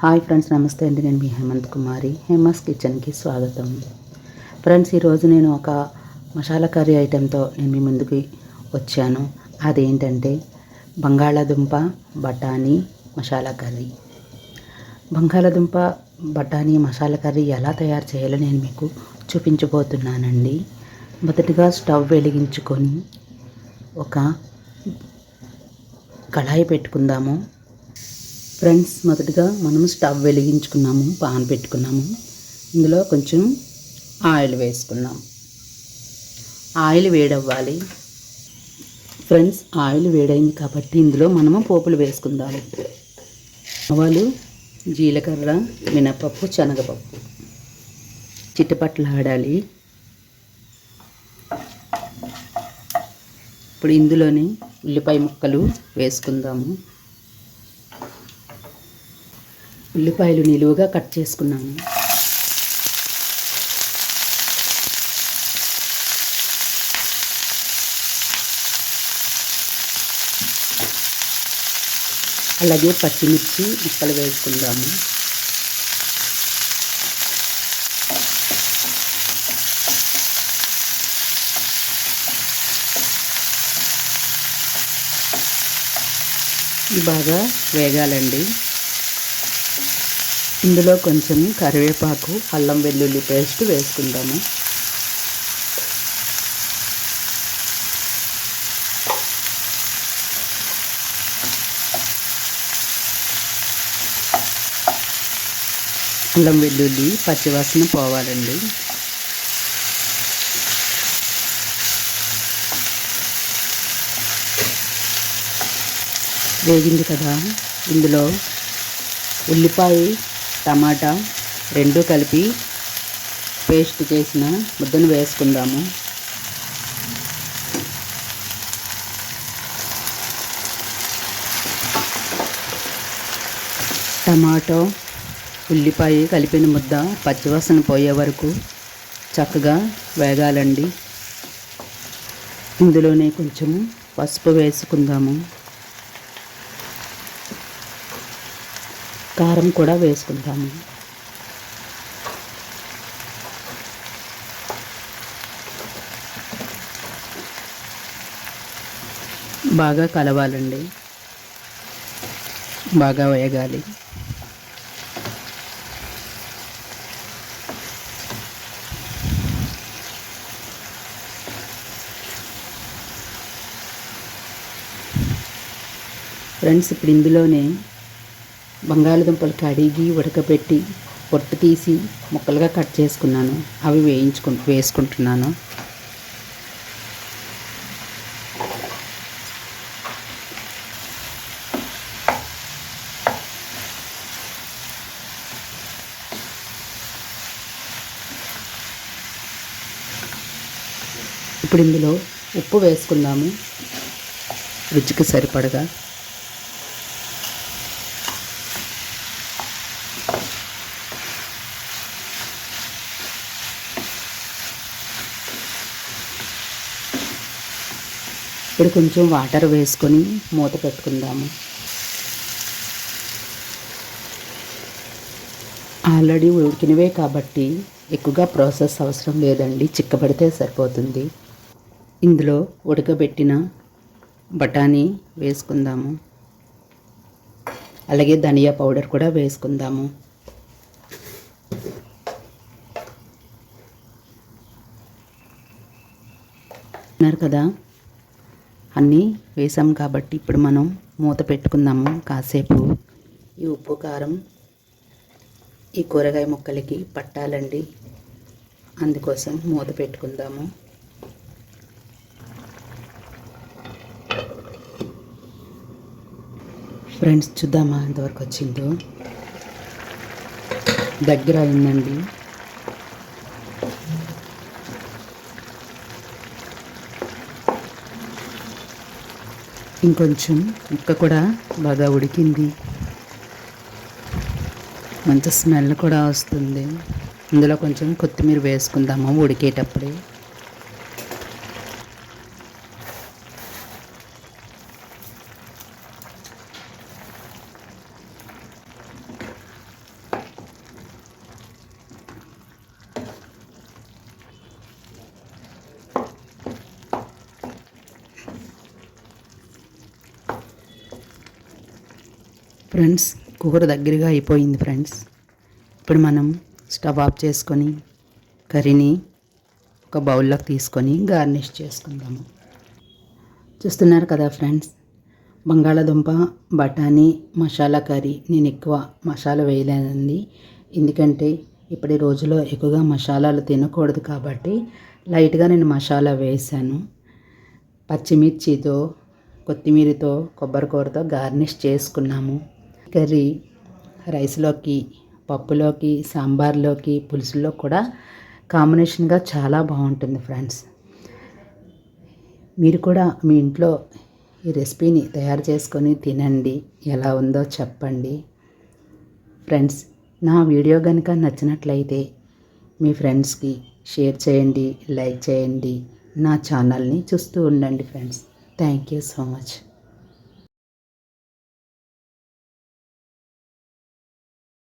Hi friends నమస్తే అండి. నేను మీ హేమంత్ కుమారి హేమస్ కిచెన్కి స్వాగతం. ఫ్రెండ్స్ ఈరోజు నేను ఒక మసాలా కర్రీ ఐటెంతో నేను మీ ముందుకి వచ్చాను. అదేంటంటే బంగాళాదుంప బఠానీ మసాలా కర్రీ. బంగాళాదుంప బఠానీ మసాలా కర్రీ ఎలా తయారు చేయాలో నేను మీకు చూపించబోతున్నానండి. మొదటిగా స్టవ్ వెలిగించుకొని ఒక కళాయి పెట్టుకుందాము. ఫ్రెండ్స్ మొదటిగా మనం స్టవ్ వెలిగించుకున్నాము పాన్ పెట్టుకున్నాము. ఇందులో కొంచెం ఆయిల్ వేసుకున్నాం ఆయిల్ వేడవ్వాలి. ఫ్రెండ్స్ ఆయిల్ వేడైంది కాబట్టి ఇందులో మనము పోపులు వేసుకుందాము. ఆవాలు జీలకర్ర మినపప్పు శనగపప్పు. చిట్టపట్లు ఆడాలి ఇప్పుడు ఇందులోనే ఉల్లిపాయ ముక్కలు వేసుకుందాము. ఉల్లిపాయలు నిలువుగా కట్ చేసుకున్నాము అలాగే పచ్చిమిర్చి ముక్కలు వేసుకుందాము. బాగా వేగాలండి. ఇందులో కొంచెం కరివేపాకు అల్లం వెల్లుల్లి పేస్ట్ వేసుకుంటాము అల్లం వెల్లుల్లి పచ్చివాసన పోవాలండి. వేగింది కదా ఇందులో ఉల్లిపాయ టమాటా రెండు కలిపి పేస్ట్ చేసిన ముద్దను వేసుకుందాము. టమాటో ఉల్లిపాయ కలిపిన ముద్ద పచ్చివాసన పోయే వరకు చక్కగా వేగాలండి. ఇందులోనే కొంచెం పసుపు వేసుకుందాము. కారం కూడా వేసుకుంటాము. బాగా కలవాలండి. బాగా వేగాలి. ఫ్రెండ్స్ ఇప్పుడు ఇందులోనే బంగాళదుంపలు కడిగి ఉడకబెట్టి పొట్టు తీసి ముక్కలుగా కట్ చేసుకున్నాను. అవి వేయించుకు వేసుకుంటున్నాను. ఇప్పుడు ఇందులో ఉప్పు వేసుకుందాము. రుచికి సరిపడగా ఇప్పుడు కొంచెం వాటర్ వేసుకొని మూత పెట్టుకుందాము. ఆల్రెడీ ఉడికినవే కాబట్టి ఎక్కువగా ప్రాసెస్ అవసరం లేదండి చిక్కబడితే సరిపోతుంది. ఇందులో ఉడకబెట్టిన బఠానీ వేసుకుందాము. అలాగే ధనియా పౌడర్ కూడా వేసుకుందాము. అన్నారు కదా? అన్నీ వేసాం కాబట్టి ఇప్పుడు మనం మూత పెట్టుకుందాము కాసేపు. ఈ ఉప్పు కారం ఈ కూరగాయ ముక్కలకి పట్టాలండి. అందుకోసం మూత పెట్టుకుందాము. ఫ్రెండ్స్ చూద్దామా ఎంతవరకు వచ్చిందో? దగ్గర అయిందండి. ఇంకొంచెం ముక్క కూడా బాగా ఉడికింది. మంచి స్మెల్ కూడా వస్తుంది. ఇందులో కొంచెం కొత్తిమీర వేసుకుందాము ఉడికేటప్పుడే. ఫ్రెండ్స్ కూర దగ్గరగా అయిపోయింది ఫ్రెండ్స్. ఇప్పుడు మనం స్టవ్ ఆఫ్ చేసుకొని కర్రీని ఒక బౌల్లోకి తీసుకొని గార్నిష్ చేసుకుందాము. చూస్తున్నారు కదా ఫ్రెండ్స్ బంగాళాదుంప బఠానీ మసాలా కర్రీ. నేను ఎక్కువ మసాలా వేయలేదండి ఎందుకంటే ఇప్పటి రోజులో ఎక్కువగా మసాలాలు తినకూడదు కాబట్టి లైట్గా నేను మసాలా వేసాను పచ్చిమిర్చితో కొత్తిమీరతో కొబ్బరికూరతో గార్నిష్ చేసుకున్నాము. కర్రీ రైస్లోకి పప్పులోకి సాంబార్లోకి పులుసులో కూడా కాంబినేషన్గా చాలా బాగుంటుంది ఫ్రెండ్స్. మీరు కూడా మీ ఇంట్లో ఈ రెసిపీని తయారు చేసుకొని తినండి. ఎలా ఉందో చెప్పండి. ఫ్రెండ్స్ నా వీడియో కనుక నచ్చినట్లయితే మీ ఫ్రెండ్స్కి షేర్ చేయండి లైక్ చేయండి. నా ఛానల్ని చూస్తూ ఉండండి friends. Thank you so much.